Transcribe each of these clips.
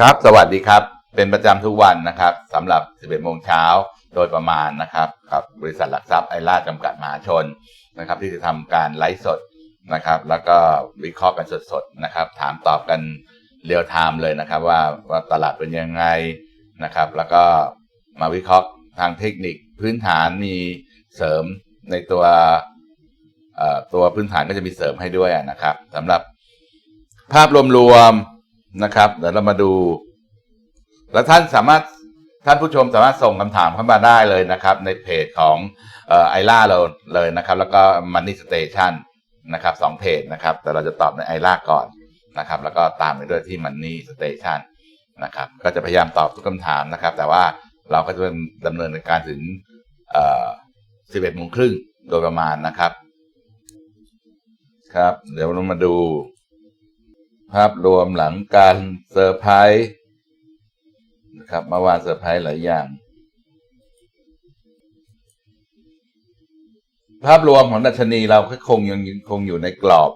ครับ สวัสดีครับ เป็นประจำทุกวันนะครับสำหรับ 11 โมงเช้าโดยประมาณนะครับ กับบริษัทหลักทรัพย์ไอร่าจำกัดมหาชนนะครับ ที่จะทำการไลฟ์สดนะครับ แล้วก็วิเคราะห์กันสดๆนะครับ ถามตอบกันเรียลไทม์เลยนะครับ ว่าว่าตลาดเป็นยังไงนะครับ แล้วก็มาวิเคราะห์ทางเทคนิคพื้นฐานมีเสริมในตัวตัวพื้นฐานก็จะมีเสริมให้ด้วยนะครับสำหรับภาพรวมๆ นะครับ เดี๋ยวเรามาดู แล้วท่านสามารถท่านผู้ชมสามารถส่งคำถามเข้ามาได้เลยนะครับ ในเพจของไอล่าเราเลยนะครับ แล้วก็ Money Station นะครับสองเพจนะครับ แต่เราจะตอบในไอล่าก่อนนะครับ แล้วก็ตามไปด้วยที่ Money Station นะครับ ก็จะพยายามตอบทุกคำถามนะครับ แต่ว่าเราก็จะดำเนินการถึงเอ่อ11โมงครึ่งโดยประมาณนะครับ ครับ เดี๋ยวเรามาดู ภาพรวมหลังการเซอร์ไพรส์นะครับเมื่อวานเซอร์ไพรส์หลายอย่าง ภาพรวมของดัชนีเราก็คงยังคงอยู่ในกรอบ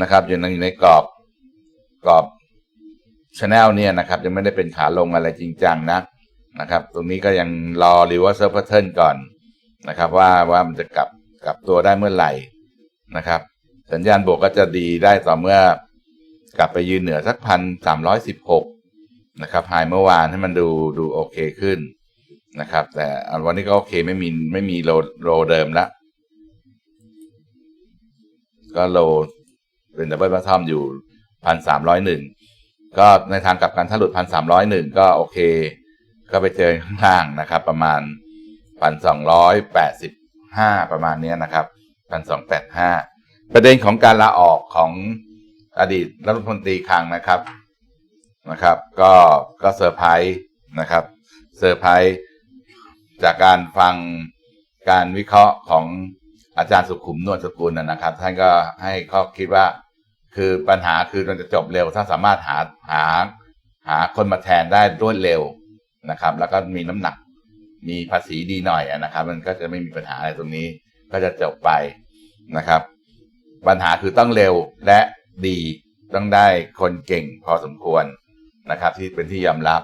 นะครับยังอยู่ในกรอบกรอบชแนลเนี่ยนะครับยังไม่ได้เป็นขาลงอะไรจริงจังนะนะครับ ตรงนี้ก็ยังรอรีเวอร์ r แพทเทิร์นก่อนนะครับ ว่าว่ามันจะกลับกลับตัวได้เมื่อไหร่นะครับ สัญญาณบวกก็จะดีได้ต่อเมื่อ กลับไปยืนเหนือสักพันสามร้อยสิบหกนะครับไฮเมื่อวานให้มันดูดูโอเคขึ้นนะครับ แต่วันนี้ก็โอเคไม่มีไม่มีโลโลเดิมละก็โลเป็นดับเบิลบัตทอมอยู่พันสามร้อยหนึ่งก็ในทางกลับกันถ้าหลุดพันสามร้อยหนึ่งก็โอเค ก็ไปเจอข้างล่างนะครับ ประมาณพันสองร้อยแปดสิบห้าประมาณนี้นะครับพันสองแปดห้าประเด็นของการลาออกของ อดีตรัฐมนตรีคลังนะครับนะครับ ก็ก็เซอร์ไพรส์นะครับเซอร์ไพรส์จากการฟังการวิเคราะห์ของอาจารย์สุขุมนวลสกุลนะครับ ท่านก็ให้ข้อคิดว่าคือปัญหาคือมันจะจบเร็ว ถ้าสามารถหาหาหาคนมาแทนได้รวดเร็วนะครับ แล้วก็มีน้ำหนักมีภาษีดีหน่อยนะครับ มันก็จะไม่มีปัญหาอะไรตรงนี้ ก็จะจบไปนะครับ ปัญหาคือต้องเร็วและ ดี ต้องได้คนเก่งพอสมควรนะครับ ที่เป็นที่ยอมรับ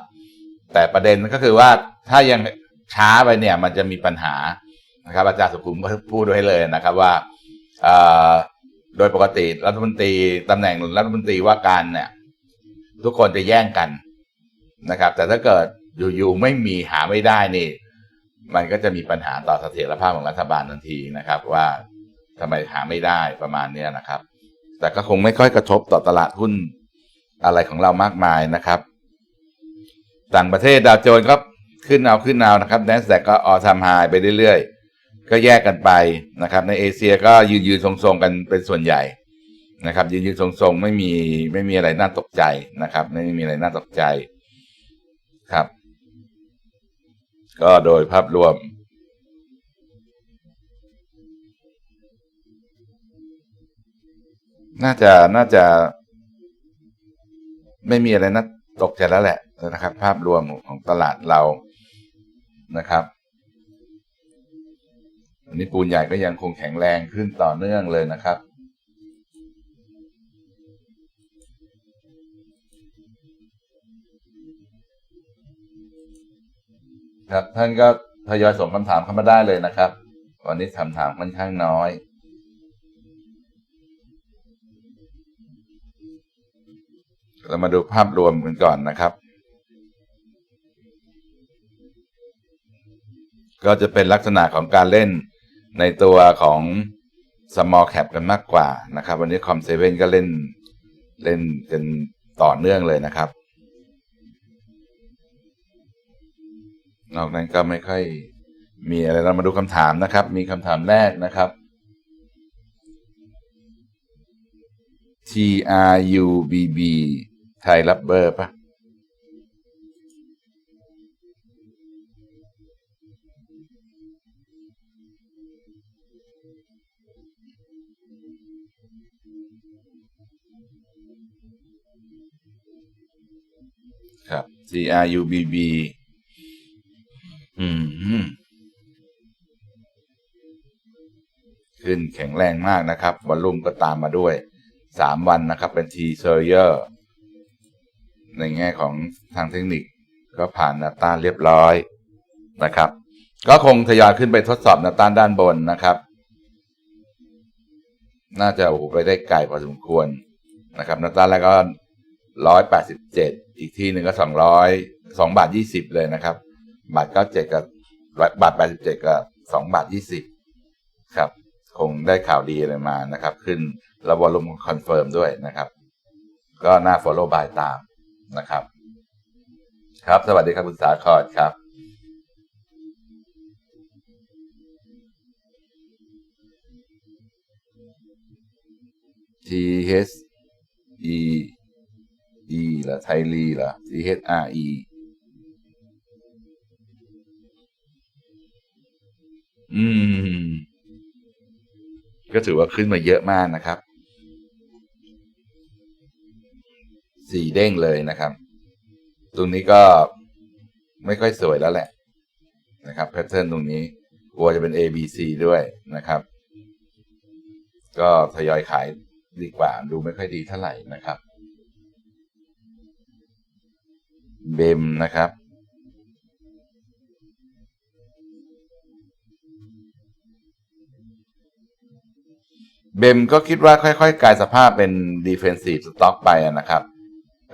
แต่ประเด็นก็คือว่าถ้ายังช้าไปเนี่ยมันจะมีปัญหานะครับ อาจารย์สุขุมก็พูดไว้เลยนะครับว่าโดยปกติรัฐมนตรีตำแหน่งรัฐมนตรีว่าการเนี่ย ทุกคนจะแย่งกันนะครับ แต่ถ้าเกิดอยู่ๆไม่มีหาไม่ได้นี่ มันก็จะมีปัญหาต่อเสถียรภาพของรัฐบาลทันทีนะครับ ว่าทำไมหาไม่ได้ประมาณนี้นะครับ แต่ก็คงไม่ค่อยกระทบต่อตลาดหุ้นอะไรของเรามากมายนะครับ ต่างประเทศดาวโจนส์ก็ขึ้นเอาขึ้นเอานะครับ n นสแ a q ก็ออทำไฮไปเรื่อยๆ ก็แยกกันไปนะครับ ในเอเชียก็ยืนยืนทรงๆกันเป็นส่วนใหญ่นะครับ ยืนยืนทรงๆไม่มีไม่มีอะไรน่าตกใจนะครับ ไม่มีอะไรน่าตกใจครับ ก็โดยภาพรวม น่าจะน่าจะ ไม่มีอะไรน่าตกใจแล้วแหละนะครับ ภาพรวมของตลาดเรานะครับอันนี้ปูนใหญ่ก็ยังคงแข็งแรงขึ้นต่อเนื่องเลยนะครับ ครับท่านก็ทยอยส่งคำถามเข้ามาได้เลยนะครับ วันนี้คำถามค่อนข้างน้อย เรามาดูภาพรวมกันก่อนนะครับ ก็จะเป็นลักษณะของการเล่นในตัวของ small cap กันมากกว่านะครับ วันนี้คอมเซเว่นก็เล่นเล่นกันต่อเนื่องเลยนะครับ นอกนั้นก็ไม่ค่อยมีอะไรเรามาดูคำถามนะครับ มีคำถามแรกนะครับ T R U B B ไทยรับเบอร์ปะครับ C R U B B อืม ขึ้นแข็งแรงมากนะครับ วอลลุ่มก็ตามมาด้วยสามวันนะครับ เป็นทีเซอร์เยอร์ ในแง่ของทางเทคนิคก็ผ่านนวต้านเรียบร้อยนะครับ ก็คงทยอยขึ้นไปทดสอบนวต้านด้านบนนะครับ น่าจะโอ้โหไปได้ไกลพอสมควรนะครับนวต้านแรกก็ร้อยแปดสิบเจ็ดอีกที่หนึ่งก็สองร้อยสองบาทยี่สิบเลยนะครับ บาทเก้าเจ็ดกับบาทแปดสิบเจ็ดกับสองบาทยี่สิบครับ คงได้ข่าวดีอะไรมานะครับ ขึ้นแล้วอลุ่มคอนเฟิร์มด้วยนะครับ ก็น่า follow by ตาม นะครับ ครับ สวัสดีครับคุณสาครครับ T H E E เหรอไทยลีเหรอ T H R E อืม ก็ถือว่าขึ้นมาเยอะมากนะครับ สี่เด้งเลยนะครับ ตรงนี้ก็ไม่ค่อยสวยแล้วแหละนะครับแพทเทิร์นตรงนี้กลัวจะเป็น A B C ด้วยนะครับ ก็ทยอยขายดีกว่าดูไม่ค่อยดีเท่าไหร่นะครับเบมนะครับ เบมก็คิดว่าค่อย ๆ กลายสภาพเป็น defensive stock ไปนะครับ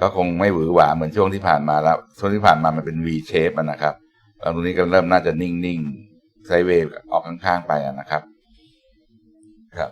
ก็คงไม่หวือหวาเหมือนช่วงที่ผ่านมาแล้ว ช่วงที่ผ่านมามันเป็น V shape นะครับแล้วตรงนี้ก็เริ่มน่าจะนิ่งๆไซเวย์ออกข้างๆไปนะครับ ครับ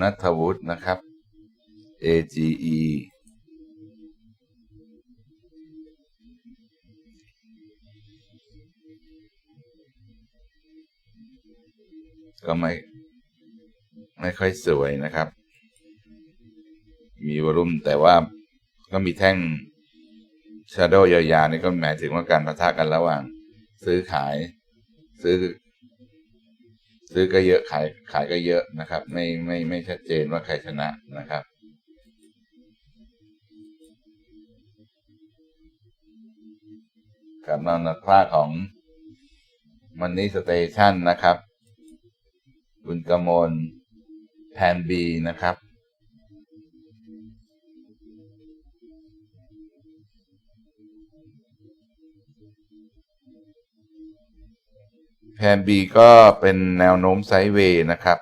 นัทวุฒินะครับ AGE ก็ไม่ ไม่ค่อยสวยนะครับ มีวอลุ่มแต่ว่าก็มีแท่งชาโดว์ยาวๆนี่ก็หมายถึงว่าการประทะกันระหว่าง ซื้อขาย ซื้อ ซื้อก็เยอะขายขายก็เยอะนะครับ ไม่ไม่ไม่ชัดเจนว่าใครชนะนะครับกับนอนค่าของมันนี่สเตชันนะครับ คุณกมลแพนบีนะครับ แพนบีก็เป็นแนวโน้มไซด์เวย์นะครับ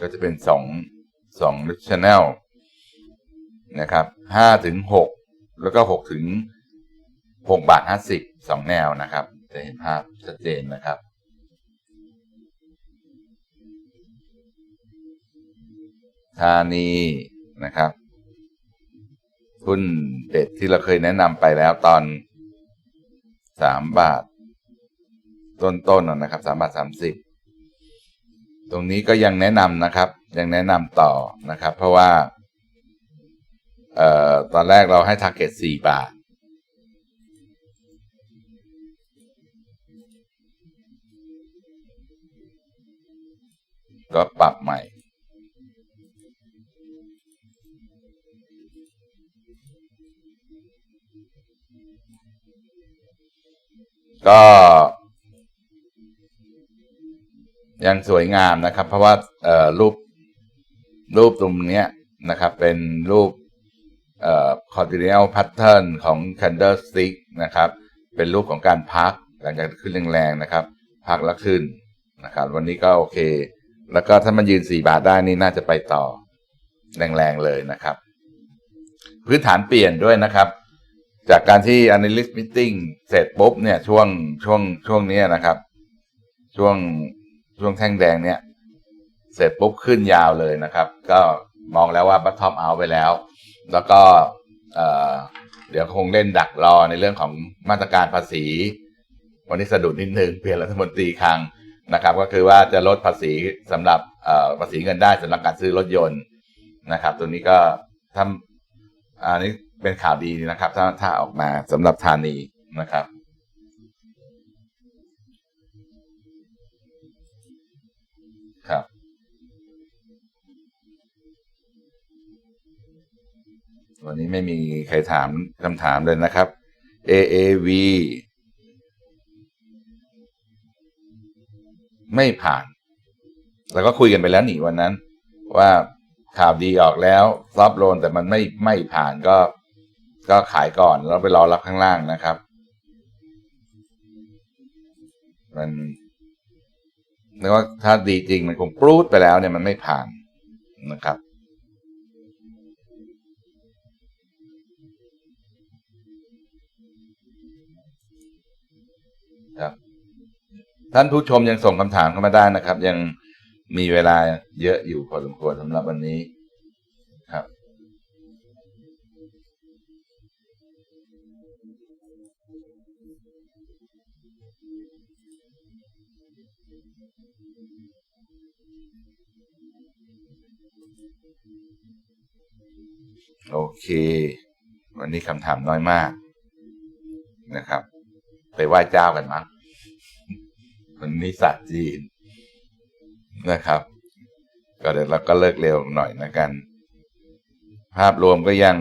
ก็จะเป็นสองสองชแนลนะครับห้าถึงหกแล้วก็หกถึงหกบาทห้าสิบสองแนวนะครับ จะเห็นภาพชัดเจนนะครับ ธานีนะครับหุ้นเด็ดที่เราเคยแนะนำไปแล้วตอนสามบาท ต้นๆนนะครับสามบาทสามสิบตรงนี้ก็ยังแนะนำนะครับ ยังแนะนำต่อนะครับ เพราะว่า เอ่อ ตอนแรกเราให้ target สี่บาท ก็ปรับใหม่ ก็ ยังสวยงามนะครับ เพราะว่ารูปรูปตรงนี้นะครับ เป็นรูปเอ่อ cardinal pattern ของ candlestick นะครับ เป็นรูปของการพัก หลังจากขึ้นแรงๆนะครับ พักแล้วขึ้นนะครับ วันนี้ก็โอเค แล้วก็ถ้ามันยืนสี่บาทได้นี่น่าจะไปต่อ แรงๆเลยนะครับ พื้นฐานเปลี่ยนด้วยนะครับ จากการที่ analyst meeting เสร็จปุ๊บเนี่ย ช่วงช่วงช่วงนี้นะครับ ช่วงช่วงแท่งแดงเนี่ย เสร็จปุ๊บขึ้นยาวเลยนะครับ ก็มองแล้วว่าบัตทอมเอาไปแล้ว แล้วก็เเดี๋ยวคงเล่นดักรอในเรื่องของมาตรการภาษี วันนี้สะดุดนิดนึงเปลี่ยนรัฐมนตรีคลัง นะครับ ก็คือว่าจะลดภาษีสำหรับภาษีเงินได้สำหรับการซื้อรถยนต์นะครับ ตัวนี้ก็ถ้าอันนี้เป็นข่าวดีนะครับ ถ้าถ้าออกมาสำหรับธานีนะครับครับ วันนี้ไม่มีใครถามคำถามเลยนะครับ AAV ไม่ผ่าน แล้วก็คุยกันไปแล้วหนีวันนั้น ว่าข่าวดีออกแล้วซอฟโลนแต่มันไม่ไม่ผ่านก็ ก็ขายก่อนแล้วไปรอรับข้างล่างนะครับ มันนึกว่าถ้าดีจริงมันคงปรูดไปแล้วเนี่ยมันไม่ผ่านนะครับ ท่านผู้ชมยังส่งคำถามเข้ามาได้นะครับ ยังมีเวลาเยอะอยู่พอสมควรสำหรับวันนี้ครับ โอเค วันนี้คำถามน้อยมากนะครับ ไปไหว้เจ้ากันมั้ง วันนี้ศาสตร์จีนนะครับ ก็เดี๋ยวเราก็เลิกเร็วหน่อยนะกัน ภาพรวมก็ยัง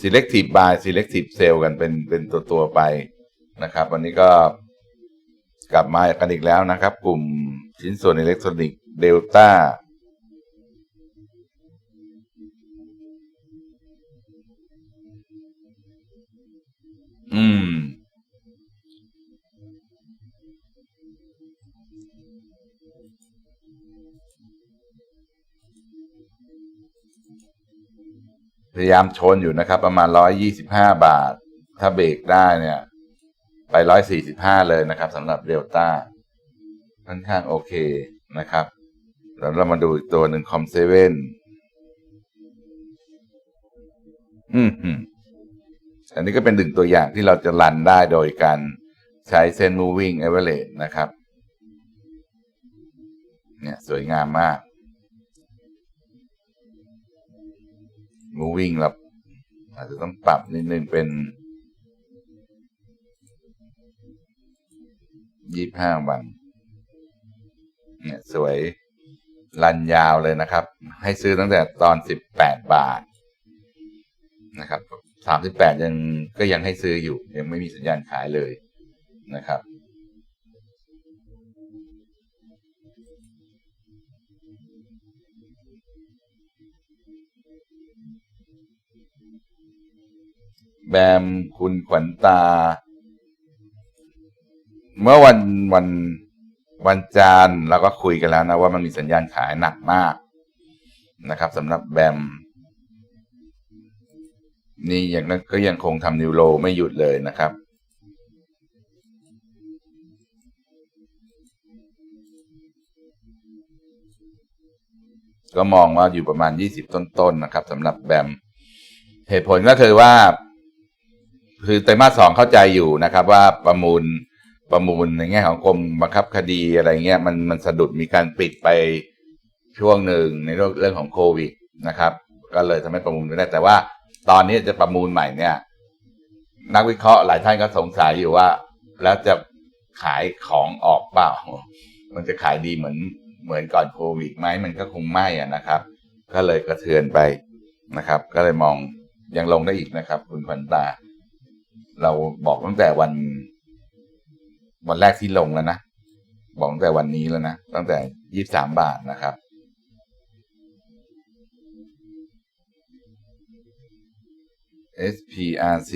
selective buy selective sell กันเป็นเป็นตัวตัวไปนะครับ วันนี้ก็กลับมากันอีกแล้วนะครับ กลุ่มชิ้นส่วนอิเล็กทรอนิกส์เดลต้าอืม พยายามชนอยู่นะครับ ประมาณร้อยยี่สิบห้าบาท ถ้าเบรกได้เนี่ย ไปร้อยสี่สิบห้าเลยนะครับสำหรับเดลต้าค่อนข้างโอเคนะครับแล้วเรามาดูอีกตัวหนึ่งคอมเซเว่นอืมอือันนี้ก็เป็นหนึ่งตัวอย่างที่เราจะรันได้โดยการใช้เส้น moving average นะครับ เนี่ยสวยงามมาก moving เราอาจจะต้องปรับนิดนึงเป็นยี่ห้าวัน เนี่ยสวยรันยาวเลยนะครับ ให้ซื้อตั้งแต่ตอนสิบแปดบาทนะครับสามสิบแปดยังก็ยังให้ซื้ออยู่ ยังไม่มีสัญญาณขายเลยนะครับ แบมคุณขวัญตา เมื่อวันวันวันจันทร์เราก็คุยกันแล้วนะว่ามันมีสัญญาณขายหนักมากนะครับสำหรับแบม นี่อย่างนั้นก็ยังคงทำนิวโรไม่หยุดเลยนะครับ ก็มองว่าอยู่ประมาณ20ต้นๆนะครับสำหรับแบม เหตุผลก็คือว่า คือไตรมาสสองเข้าใจอยู่นะครับ ว่าประมูลประมูลในแง่ของกรมบังคับคดีอะไรเงี้ยมันมันสะดุดมีการปิดไปช่วงหนึ่งในเรื่องเรื่องของโควิดนะครับ ก็เลยทำให้ประมูลไม่ได้ แต่ว่าตอนนี้จะประมูลใหม่เนี่ย นักวิเคราะห์หลายท่านก็สงสัยอยู่ว่า แล้วจะขายของออกเปล่า มันจะขายดีเหมือน เหมือนก่อนโควิดไหมมันก็คงไม่อะนะครับ ก็เลยกระเทือนไปนะครับ ก็เลยมองยังลงได้อีกนะครับ คุณขวัญตา เราบอกตั้งแต่วัน วันแรกที่ลงแล้วนะ บอกตั้งแต่วันนี้แล้วนะ ตั้งแต่ยี่สามบาทนะครับ SPRC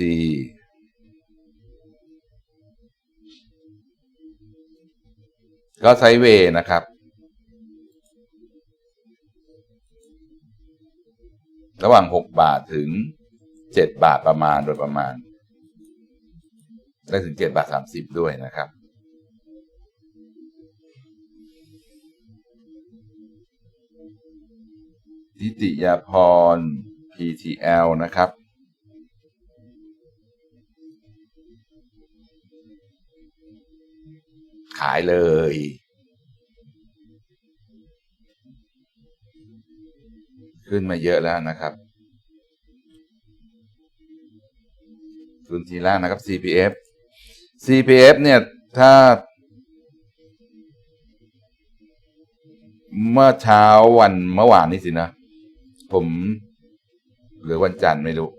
ก็ไซเวย์นะครับ ระหว่างหกบาทถึงเจ็ดบาทประมาณโดยประมาณ ได้ถึงเจ็ดบาทสามสิบด้วยนะครับ ทิติยาพร PTL นะครับขายเลย ขึ้นมาเยอะแล้วนะครับทุนทีล่างนะครับ CPF CPF เนี่ยถ้า เมื่อเช้าวันเมื่อวานนี้สินะ ผมหรือวันจันทร์ไม่รู้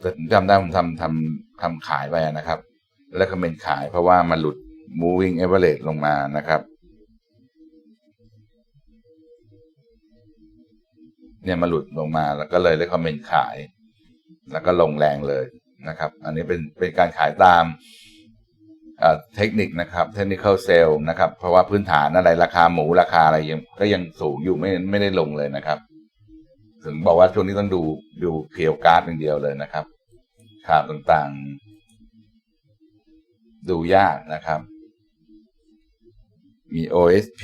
แต่ผมจำได้ผมทำทำทำขายไปนะครับ แล้วก็เป็นขายเพราะว่ามันหลุด moving average ลงมานะครับ เนี่ยมาหลุดลงมาแล้วก็เลยได้คอมเมนต์ขาย แล้วก็ลงแรงเลยนะครับ อันนี้เป็นเป็นการขายตามเทคนิคนะครับ technical sale นะครับ เพราะว่าพื้นฐานอะไรราคาหมูราคาอะไรยังก็ยังสูงอยู่ไม่ไม่ได้ลงเลยนะครับ ถึงบอกว่าช่วงนี้ต้องดูดูเพียวการ์ดอย่างเดียวเลยนะครับข่าวต่างๆ ดูยากนะครับ มี OSP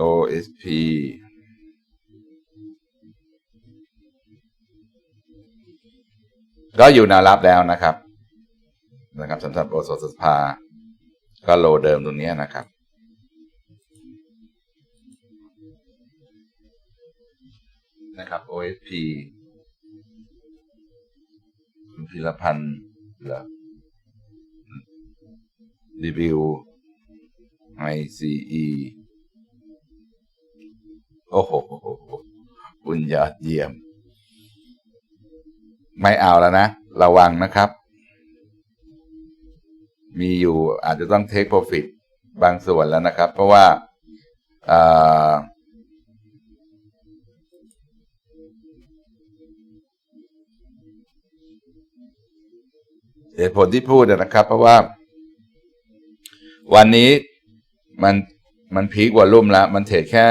OSP ก็อยู่แนวรับแล้วนะครับนะครับสำหรับโอสถสภา ก็โลเดิมตรงนี้นะครับ นะครับ OSP คุณพิรพันธ์เหรอรีวิว ICE อ้โหคุณยอดเยี่ยม ไม่เอาแล้วนะ ระวังนะครับ มีอยู่อาจจะต้อง take profit บางส่วนแล้วนะครับ เพราะว่าเหตุผลที่พูดนะครับ เพราะว่า วันนี้มันมันพีควอลลุ่มแล้ว มันเทรดแค่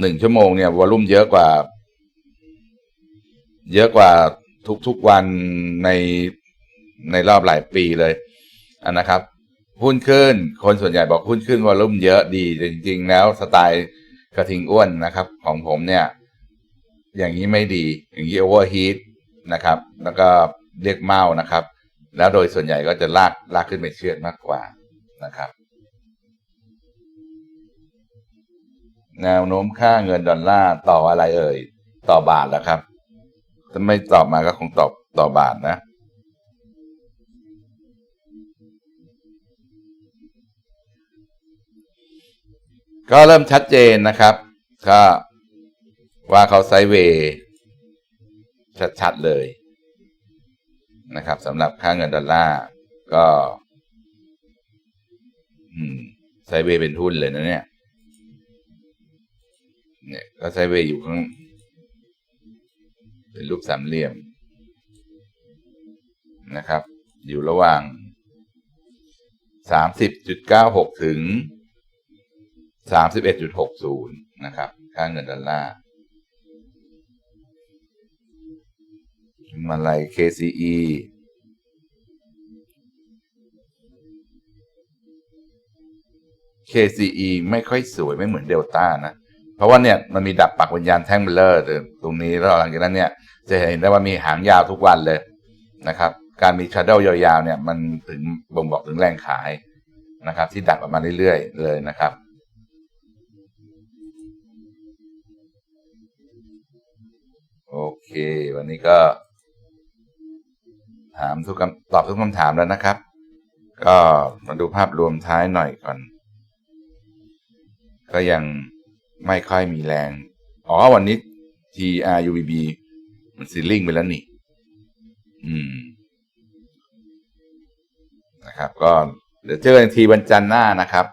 หนึ่งชั่วโมงเนี่ยวอลุ่มเยอะกว่า เยอะกว่าทุกๆวันในในรอบหลายปีเลยนนะครับหุ้นขึ้น คนส่วนใหญ่บอกหุ้นขึ้นวอลุ่มเยอะดีจริง ๆ แล้วสไตล์กระทิงอ้วนนะครับ ของผมเนี่ย อย่างนี้ไม่ดี อย่างนี้โอเวอร์ฮีทนะครับ แล้วก็เรียกเมานะครับ แล้วโดยส่วนใหญ่ก็จะลากลากขึ้นไปเชือดมากกว่านะครับ แนวโน้มค่าเงินดอลลาร์ต่ออะไรเอ่ย ต่อบาทแล้วครับ ถ้าไม่ตอบมาก็คงตอบต่อบาทนะก็เริ่มชัดเจนนะครับ ก็ว่าเขาไซเวย์ชัดๆเลยนะครับสำหรับค่าเงินดอลลาร์ก็ไซเวย์เป็นทุนเลยนะเนี่ย เนี่ยก็ไซด์เวย์อยู่ข้าง เป็นรูปสามเหลี่ยมนะครับ อยู่ระหว่างสามสิบจุดเก้าหกถึงสามสิบเอ็ดจุดหกศูนย์นะครับ ค่าเงินดอลลาร์มาลาย KCE KCE ไม่ค่อยสวยไม่เหมือนเดลต้านะ เพราะว่าเนี่ยมันมีดับปักวิญญาณแท่งเบลเลอร์ตรงนี้แล้วหลังจากนั้นเนี่ยจะเห็นได้ว่ามีหางยาวทุกวันเลยนะครับ การมีชาร์เดลยาวๆเนี่ยมันถึงบ่งบอกถึงแรงขายนะครับ ที่ดักออกมาเรื่อยๆเลยนะครับโอเค วันนี้ก็ ถามทุกคำตอบทุกคำถามแล้วนะครับ ก็มาดูภาพรวมท้ายหน่อยก่อน ก็ยัง ไม่ค่อยมีแรง อ๋อวันนี้ TRUBB มันซีลิ่งไปแล้วนี่ อืม นะครับ ก็เดี๋ยวเจอกันทีวันจันทร์หน้านะครับ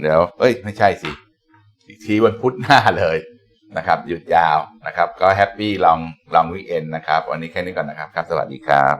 เดี๋ยว เอ้ย ไม่ใช่สิ อีกทีวันพุธหน้าเลยนะครับ หยุดยาวนะครับ ก็แฮปปี้ลองลองวีเอนนะครับ วันนี้แค่นี้ก่อนนะครับ ครับ สวัสดีครับ